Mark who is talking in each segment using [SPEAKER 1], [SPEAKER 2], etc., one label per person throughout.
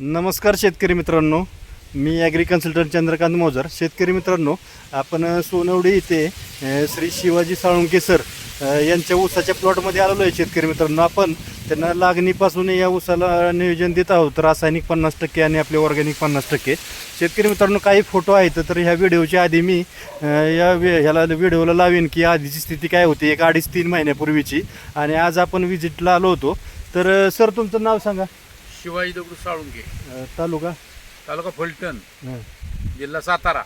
[SPEAKER 1] नमस्कार शेतकरी मित्रांनो. मी ॲग्री कन्सल्टंट चंद्रकांत मोजर. शेतकरी मित्रांनो आपण सोनवडी इथे श्री शिवाजी साळुंके सर यांच्या ऊसाच्या प्लॉटमध्ये आलेलो आहे शेतकरी मित्रांनो. आपण त्यांना लागणीपासून या ऊसाला नियोजन देत आहोत. रासायनिक पन्नास टक्के आणि आपले ऑर्गॅनिक पन्नास टक्के. शेतकरी मित्रांनो काही फोटो आहेत तर ह्या व्हिडिओच्या आधी मी या वे ह्याला व्हिडिओला लावेन की आधीची स्थिती काय होती. एक अडीच तीन महिन्यापूर्वीची. आणि आज आपण विजिटला आलो होतो. तर सर तुमचं नाव सांगा.
[SPEAKER 2] शिवाजी दगडू साळुंके
[SPEAKER 1] अ, तालुका?
[SPEAKER 2] तालुका फलटण. जिल्हा सातारा.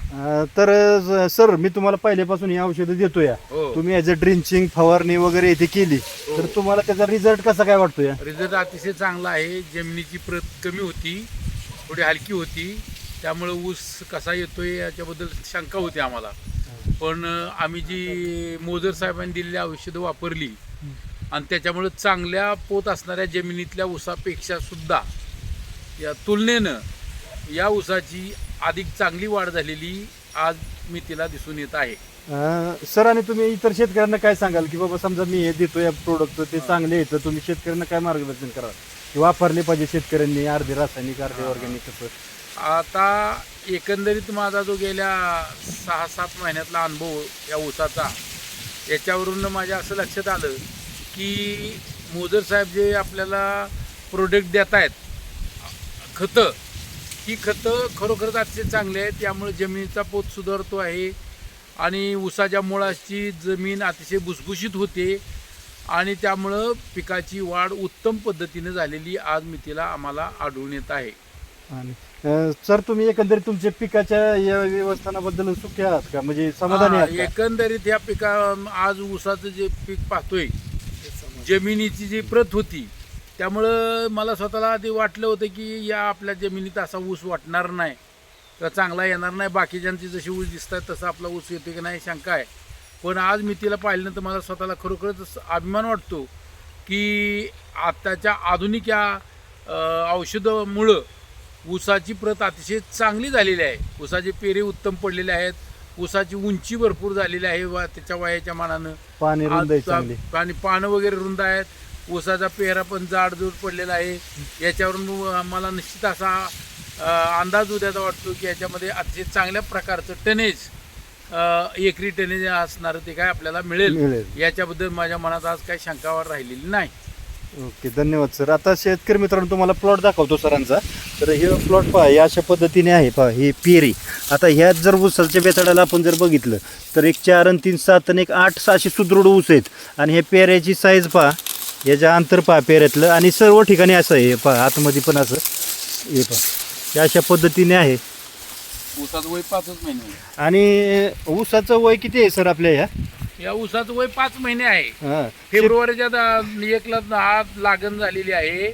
[SPEAKER 1] तर सर मी तुम्हाला पहिल्यापासून ही औषधं देतो या
[SPEAKER 2] हो.
[SPEAKER 1] तुम्ही ॲज अ ड्रिंचिंग फवारणी वगैरे इथे केली. तर तुम्हाला त्याचा रिझल्ट कसा काय वाटतो
[SPEAKER 2] रिझल्ट अतिशय चांगला आहे. जमिनीची प्रत कमी होती. थोडी हलकी होती. त्यामुळे ऊस कसा येतोय याच्याबद्दल शंका होती आम्हाला. पण आम्ही जी मोजर साहेबांनी दिलेली औषधं वापरली आणि त्याच्यामुळे चांगल्या पोत असणाऱ्या जमिनीतल्या ऊसापेक्षा सुद्धा या तुलनेनं या ऊसाची अधिक चांगली वाढ झालेली आज मी तिला दिसून येत आहे.
[SPEAKER 1] अ, सर आणि तुम्ही इतर शेतकऱ्यांना काय सांगाल? की बाबा समजा मी हे देतो या प्रोडक्ट ते चांगले येतं तुम्ही शेतकऱ्यांना काय मार्गदर्शन करा की वापरले पाहिजे शेतकऱ्यांनी अर्धे रासायनिक अर्धे ऑर्गॅनिक कसं
[SPEAKER 2] आता एकंदरीत माझा जो गेल्या सहा सात महिन्यातला अनुभव या ऊसाचा याच्यावरून माझ्या असं लक्षात आलं की मोदर साहेब जे आपल्याला प्रोडक्ट देत आहेत खतं ही खतं खरोखरच अतिशय चांगली आहेत त्यामुळे जमिनीचा पोत सुधारतो आहे. आणि ऊसाच्या मुळाची जमीन अतिशय भुसभुशीत होते. आणि त्यामुळं पिकाची वाढ उत्तम पद्धतीने झालेली आज मितीला आम्हाला आढळून येत आहे.
[SPEAKER 1] सर तुम्ही एकंदरीत तुमच्या पिकाच्या या व्यवस्थानाबद्दल सुखी आहात का? म्हणजे समाधानी आहात का?
[SPEAKER 2] एकंदरीत ह्या पिका आज ऊसाचं जे पीक पाहतोय जमिनीची जी प्रत होती त्यामुळं मला स्वतःला ते वाटलं होतं की या आपल्या जमिनीत असा ऊस वाटणार नाही. तर चांगला येणार नाही. बाकीच्यांची जशी ऊस दिसतात तसा आपला ऊस येतो की नाही शंका आहे. पण आज मी तिला पाहिल्यानंतर मला स्वतःला खरोखरच अभिमान वाटतो की आत्ताच्या आधुनिक या औषधामुळं ऊसाची प्रत अतिशय चांगली झालेली आहे. ऊसाचे पेरे उत्तम पडलेले आहेत. ऊसाची उंची भरपूर झालेली आहे वा त्याच्या वयाच्या मानानं.
[SPEAKER 1] पाणी
[SPEAKER 2] आणि पानं वगैरे रुंद आहेत. ऊसाचा पेहरा पण जाडजूड पडलेला आहे. याच्यावरून मला निश्चित असा अंदाज उद्याचा वाटतो की याच्यामध्ये अतिशय चांगल्या प्रकारचं टनेज एकरी टनेज असणारं ते काय आपल्याला मिळेल.
[SPEAKER 1] मिळेल.
[SPEAKER 2] याच्याबद्दल माझ्या मनात आज काही शंकावर राहिलेली नाही.
[SPEAKER 1] ओके धन्यवाद सर. आता शेतकरी मित्रांनो तुम्हाला प्लॉट दाखवतो सरांचा. तर हे प्लॉट पहा हे अशा पद्धतीने आहे. पहा ही पेरी आता ह्यात जर ऊसाच्या बेताडाला आपण जर बघितलं तर एक चार आणि तीन सात आणि एक आठ सहाशे सुदृढ ऊस आहेत. आणि हे पेऱ्याची साईज पहा याच्या अंतर पहा पेऱ्यातलं. आणि सर्व ठिकाणी असं आहे हे पहा आतमध्ये पण असं. हे पहा. हे अशा पद्धतीने आहे.
[SPEAKER 2] ऊसाचं वय पाचच महिने
[SPEAKER 1] आणि ऊसाचं वय किती आहे सर आपल्या ह्या
[SPEAKER 2] या ऊसाचं वय पाच महिने आहे.
[SPEAKER 1] हां.
[SPEAKER 2] फेब्रुवारीच्या दा- एकला आज लागण झालेली आहे.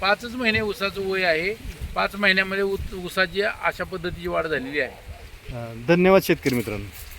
[SPEAKER 2] पाचच महिने ऊसाचं वय आहे. पाच महिन्यामध्ये ऊस- ऊसाची अशा पद्धतीची वाढ झालेली आहे.
[SPEAKER 1] हां, धन्यवाद शेतकरी मित्रांनो.